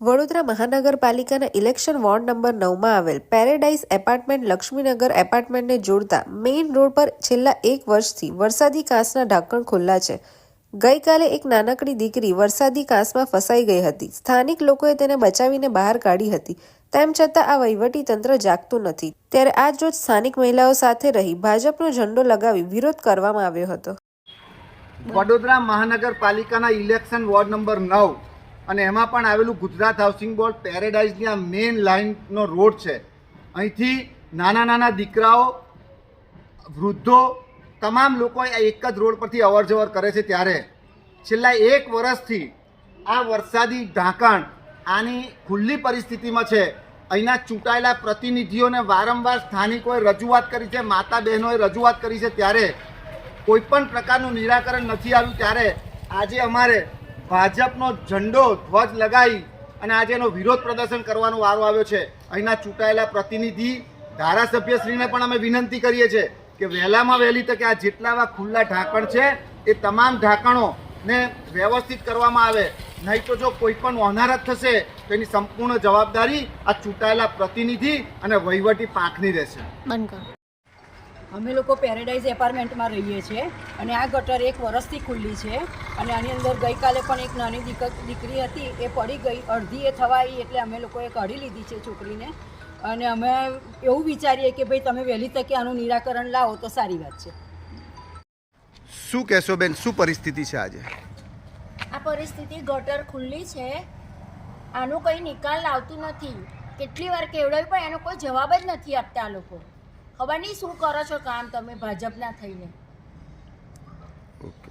વડોદરા મહાનગરપાલિકાના election ward number નવમાં આવેલ પેરેડાઇઝ એપાર્ટમેન્ટ લક્ષ્મીનગર એપાર્ટમેન્ટને જોડતા મેઇન રોડ પર છેલ્લા એક વર્ષથી વરસાદી કાંસના ઢાંકણ ખુલ્લા છે. ગઈકાલે એક નાનકડી દીકરી વરસાદી કાંસમાં ફસાઈ ગઈ હતી. સ્થાનિક લોકોએ તેને બચાવીને બહાર કાઢી હતી. તેમ છતાં આ વહીવટી તંત્ર જાગતું નથી. ત્યારે આજ રોજ સ્થાનિક મહિલાઓ સાથે રહી ભાજપનો ઝંડો લગાવી વિરોધ કરવામાં આવ્યો હતો. વડોદરા મહાનગરપાલિકાના ઇલેક્શન વોર્ડ નંબર નવ અને એમાં પણ આવેલું ગુજરાત હાઉસિંગ બોર્ડ પેરેડાઇઝની આ મેઇન લાઇનનો રોડ છે. અહીંથી નાના નાના દીકરાઓ, વૃદ્ધો, તમામ લોકો આ એક જ રોડ પરથી અવર જવર કરે છે ત્યારે. છેલ્લા એક વર્ષથી આ વરસાદી ઢાંકણ આની ખુલ્લી પરિસ્થિતિમાં છે. અહીંના ચૂંટાયેલા પ્રતિનિધિઓને વારંવાર સ્થાનિકોએ રજૂઆત કરી છે માતા બહેનોએ રજૂઆત કરી છે ત્યારે. કોઈ પણ પ્રકારનું નિરાકરણ નથી આવ્યું ત્યારે આજે અમારે ભાજપનો ઝંડો ધ્વજ લગાવી અને આજે એનો વિરોધ પ્રદર્શન કરવાનો વારો આવ્યો છે. અહીંના ચૂંટાયેલા પ્રતિનિધિ, ધારાસભ્યશ્રીને પણ અમે વિનંતી કરીએ છીએ કે વહેલામાં વહેલી તકે આ જેટલા ખુલ્લા ઢાંકણ છે, એ તમામ ઢાંકણોને વ્યવસ્થિત કરવામાં આવે. નહીં તો જો કોઈ પણ ઓનારત થશે, તો એની સંપૂર્ણ જવાબદારી આ ચૂંટાયેલા પ્રતિનિધિ અને વહીવટી પાંખની રહેશે. બંધ અમે લોકો પેરેડાઇઝ એપાર્ટમેન્ટમાં રહીએ છીએ અને આ ગટર એક વરસથી ખુલ્લી છે અને આની અંદર ગઈકાલે પણ એક નાની દીક દીકરી હતી એ પડી ગઈ અડધી એ થવાઈ એટલે અમે લોકોએ કાઢી લીધી છે છોકરીને. અને અમે એવું વિચારીએ કે ભાઈ તમે વહેલી તકે આનું નિરાકરણ લાવો તો સારી વાત છે. શું કહેશો બેન શું પરિસ્થિતિ છે આજે? આ પરિસ્થિતિ ગટર ખુલ્લી છે. આનો કંઈ નિકાલ લાવતું નથી. કેટલી વાર કેવડાવી પણ એનો કોઈ જવાબ જ નથી આપતા આ લોકો. ખબર નહીં શું કરો છો કામ? તમે ભાજપના થઈને. ઓકે